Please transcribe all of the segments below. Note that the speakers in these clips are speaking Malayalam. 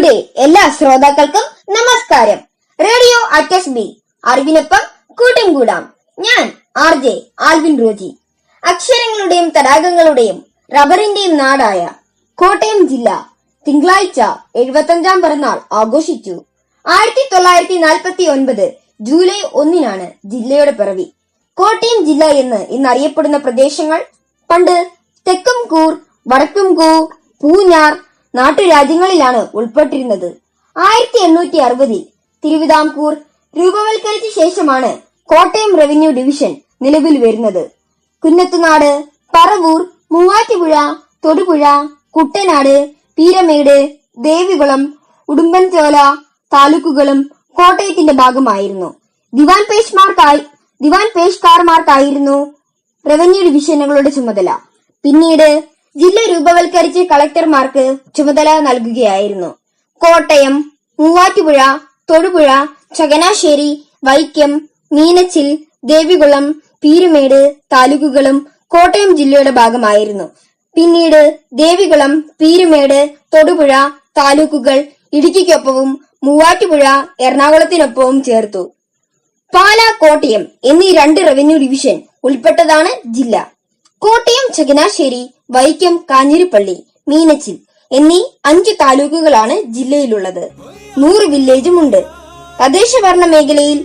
ടിവിയുടെ എല്ലാ ശ്രോതാക്കൾക്കും നമസ്കാരം. റേഡിയോ അറ്റസ് ബി അറിവിനൊപ്പം കൂട്ടം കൂടാം ഞാൻ ആർ ജെ ആൽവിൻ റോജി. അക്ഷരങ്ങളുടെയും തടാകങ്ങളുടെയും റബ്ബറിന്റെയും നാടായ കോട്ടയം ജില്ല തിങ്കളാഴ്ച എഴുപത്തഞ്ചാം പിറന്നാൾ ആഘോഷിച്ചു. ആയിരത്തി തൊള്ളായിരത്തി നാൽപ്പത്തി ഒൻപത് ജൂലൈ ഒന്നിനാണ് ജില്ലയുടെ പിറവി. കോട്ടയം ജില്ല എന്ന് അറിയപ്പെടുന്ന പ്രദേശങ്ങൾ പണ്ട് തെക്കും കൂർ വടക്കും കൂർ പൂഞ്ഞാർ നാട്ടുരാജ്യങ്ങളിലാണ് ഉൾപ്പെട്ടിരുന്നത്. ആയിരത്തി എണ്ണൂറ്റി അറുപതിൽ തിരുവിതാംകൂർ രൂപവൽക്കരിച്ച ശേഷമാണ് കോട്ടയം റവന്യൂ ഡിവിഷൻ നിലവിൽ വരുന്നത്. കുന്നത്തുനാട് പറവൂർ മൂവാറ്റുപുഴ തൊടുപുഴ കുട്ടനാട് പീരമേട് ദേവികുളം ഉടുമ്പൻചോല താലൂക്കുകളും കോട്ടയത്തിന്റെ ഭാഗമായിരുന്നു. ദിവാൻ പേഷ്മാർക്കായി ദിവാൻ പേഷ്കാർമാർക്കായിരുന്നു റവന്യൂ ഡിവിഷനുകളുടെ ചുമതല. പിന്നീട് ജില്ല രൂപവൽക്കരിച്ച് കളക്ടർമാർക്ക് ചുമതല നൽകുകയായിരുന്നു. കോട്ടയം മൂവാറ്റുപുഴ തൊടുപുഴ ചങ്ങനാശ്ശേരി വൈക്കം മീനച്ചിൽ ദേവികുളം പീരുമേട് താലൂക്കുകളും കോട്ടയം ജില്ലയുടെ ഭാഗമായിരുന്നു. പിന്നീട് ദേവികുളം പീരുമേട് തൊടുപുഴ താലൂക്കുകൾ ഇടുക്കിക്കൊപ്പവും മൂവാറ്റുപുഴ എറണാകുളത്തിനൊപ്പവും ചേർത്തു. പാല കോട്ടയം എന്നീ രണ്ട് റവന്യൂ ഡിവിഷൻ ഉൾപ്പെട്ടതാണ് ജില്ല. കോട്ടയം ചങ്ങനാശ്ശേരി വൈക്കം കാഞ്ഞിരപ്പള്ളി മീനച്ചിൽ എന്നീ അഞ്ച് താലൂക്കുകളാണ് ജില്ലയിലുള്ളത്. നൂറ് വില്ലേജും ഉണ്ട്. തദ്ദേശഭരണ മേഖലയിൽ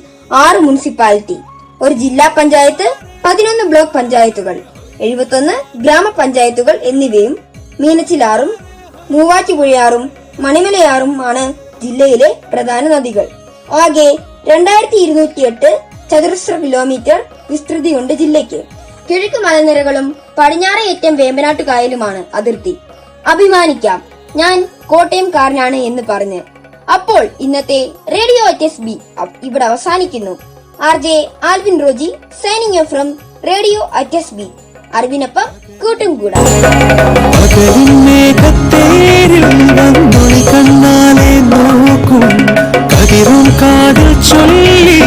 ആറ് മുനിസിപ്പാലിറ്റി ഒരു ജില്ലാ പഞ്ചായത്ത് പതിനൊന്ന് ബ്ലോക്ക് പഞ്ചായത്തുകൾ എഴുപത്തൊന്ന് ഗ്രാമപഞ്ചായത്തുകൾ എന്നിവയും മീനച്ചിലാറും മൂവാറ്റുപുഴയാറും മണിമലയാറും ആണ് ജില്ലയിലെ പ്രധാന നദികൾ. ആകെ രണ്ടായിരത്തി ഇരുന്നൂറ്റി എട്ട് ചതുരശ്ര കിലോമീറ്റർ വിസ്തൃതിയുണ്ട് ജില്ലയ്ക്ക്. കിഴക്ക് മലനിരകളും പടിഞ്ഞാറേയറ്റം വേമ്പനാട്ടു കായലുമാണ് അതിർത്തി. അഭിമാനിക്കാം ഞാൻ കോട്ടയംകാരനാണ് എന്ന് പറഞ്ഞ്. അപ്പോൾ ഇന്നത്തെ റേഡിയോ എച്ച് എസ് ബി ഇവിടെ അവസാനിക്കുന്നു. R J Alvin Roji signing from radio H S B. അറിവിനൊപ്പം കൂട്ടും കൂടാ. കണ്ണാലെ നോക്കും. കതിരും കാതിൽ ചൊല്ലി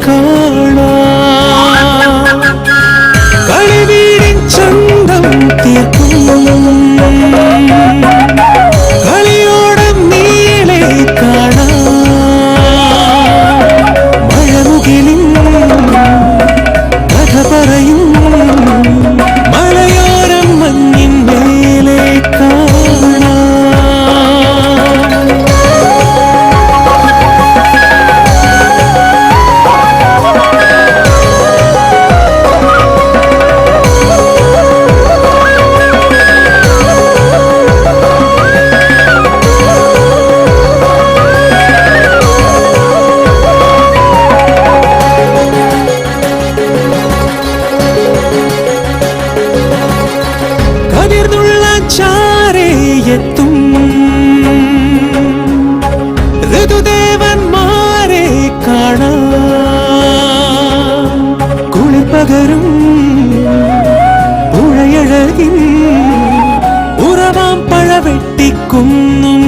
kau ഉറവാം പഴവെട്ടിക്കുന്നും